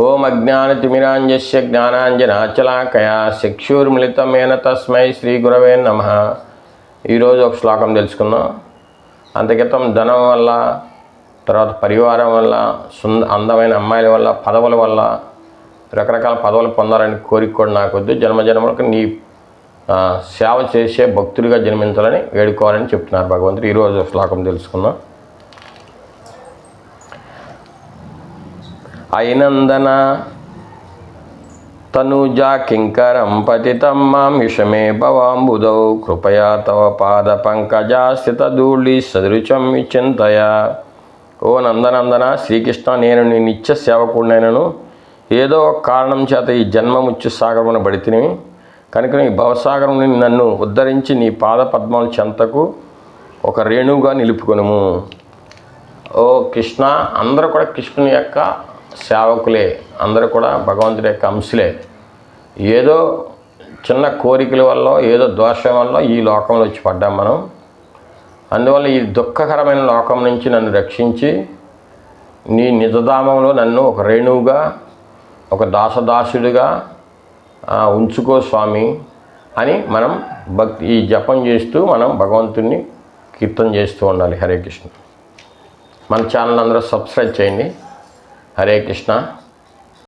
ఓం అజ్ఞానతిమిరాంజస్య జ్ఞానాంజనాచలాకయా చక్షుర్మిళితమేన తస్మై శ్రీ గురవే నమ ఈరోజు ఒక శ్లోకం తెలుసుకుందాం. అంతకితం ధనం వల్ల తర్వాత పరివారం వల్ల సుంద అందమైన అమ్మాయిల వల్ల పదవుల వల్ల రకరకాల పదవులు పొందాలని కోరిక కూడా నాకు వద్దు. జన్మజన్మలకు నీ సేవ చేసే భక్తుడిగా జన్మించాలని వేడుకోవాలని చెప్తున్నారు భగవంతుడు. ఈరోజు శ్లోకం తెలుసుకుందాం. అయినందన తనూజా కింకరం పతితం మాం విషమే భవాంబుదౌ కృపయా తవ పాద పంకజా స్థితధూళి సదృశం విచింతయ. ఓ నందనందన శ్రీకృష్ణ నేను నీ నిత్య సేవకుడినైనను. ఏదో ఒక కారణం చేత ఈ జన్మముచ్చు సాగరమున బడితిని. కనుక నీ భవసాగరం నన్ను ఉద్ధరించి నీ పాద పద్మాల చెంతకు ఒక రేణువుగా నిలుపుకొనుము. ఓ కృష్ణ అందరూ కూడా కృష్ణుని యొక్క సేవకులే అందరూ కూడా భగవంతుడి యొక్క అంశలే. ఏదో చిన్న కోరికల వల్ల ఏదో దోషం వల్ల ఈ లోకంలో వచ్చి పడ్డాం మనం. అందువల్ల ఈ దుఃఖకరమైన లోకం నుంచి నన్ను రక్షించి నీ నిజధామంలో నన్ను ఒక రేణువుగా ఒక దాసదాసుడిగా ఉంచుకో స్వామి అని మనం భక్తి ఈ జపం చేస్తూ మనం భగవంతుణ్ణి కీర్తన చేస్తూ ఉండాలి. హరే కృష్ణ. మన ఛానల్ అందరూ సబ్స్క్రైబ్ చేయండి. హరే కృష్ణ